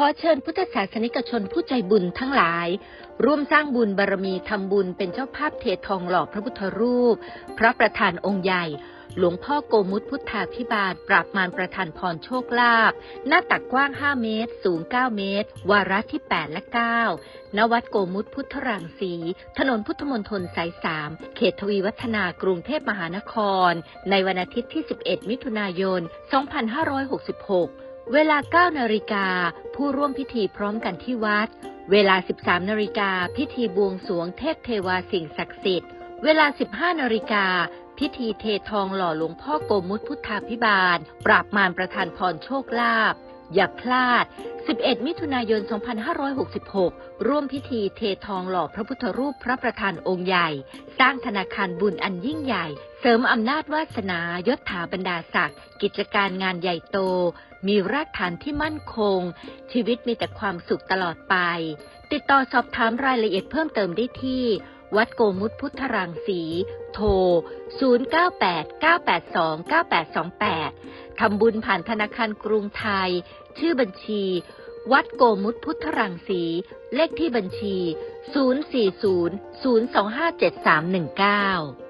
ขอเชิญพุทธศาสนิกชนผู้ใจบุญทั้งหลาย ร่วมสร้างบุญบารมีทำบุญเป็นเจ้าภาพเททองหล่อพระพุทธรูป พระประธานองค์ใหญ่ หลวงพ่อโกมุตพุทธาพิบาล ปราบมารประธานพรโชคลาภหน้าตักกว้าง 5 เมตร สูง 9 เมตร วาระที่ 8 และ 9 ณวัดโกมุตพุทธรังสี ถนนพุทธมณฑลสาย3เขตทวีวัฒนากรุงเทพมหานคร ในวันอาทิตย์ที่ 11 มิถุนายน 2566 เวลา 9 นาฬิกา ผู้ร่วมพิธีพร้อมกันที่วัด เวลา 13 นาฬิกา พิธีบวงสรวงเทพเทวาสิ่งศักดิ์สิทธิ์ เวลา 15 นาฬิกา พิธีเททองหล่อหลวงพ่อโกมุตพุทธาพิบาล ปราบมารประธานพรโชคลาภ อย่าพลาด 11 มิถุนายน 2566 ร่วมพิธีเททองหล่อพระพุทธรูปพระประธานองค์ใหญ่ สร้างธนาคารบุญอันยิ่งใหญ่ ริมอำนาจวาสนายศถาบรรดาศักดิ์กิจการงานใหญ่โต มีรากฐานที่มั่นคง ชีวิตมีแต่ความสุขตลอดไป ติดต่อสอบถามรายละเอียดเพิ่มเติมได้ที่ วัดโกมุตพุทธรังสี โทร 0989829828 ทำบุญผ่านธนาคารกรุงไทย ชื่อบัญชี วัดโกมุตพุทธรังสี เลขที่บัญชี 040 0257319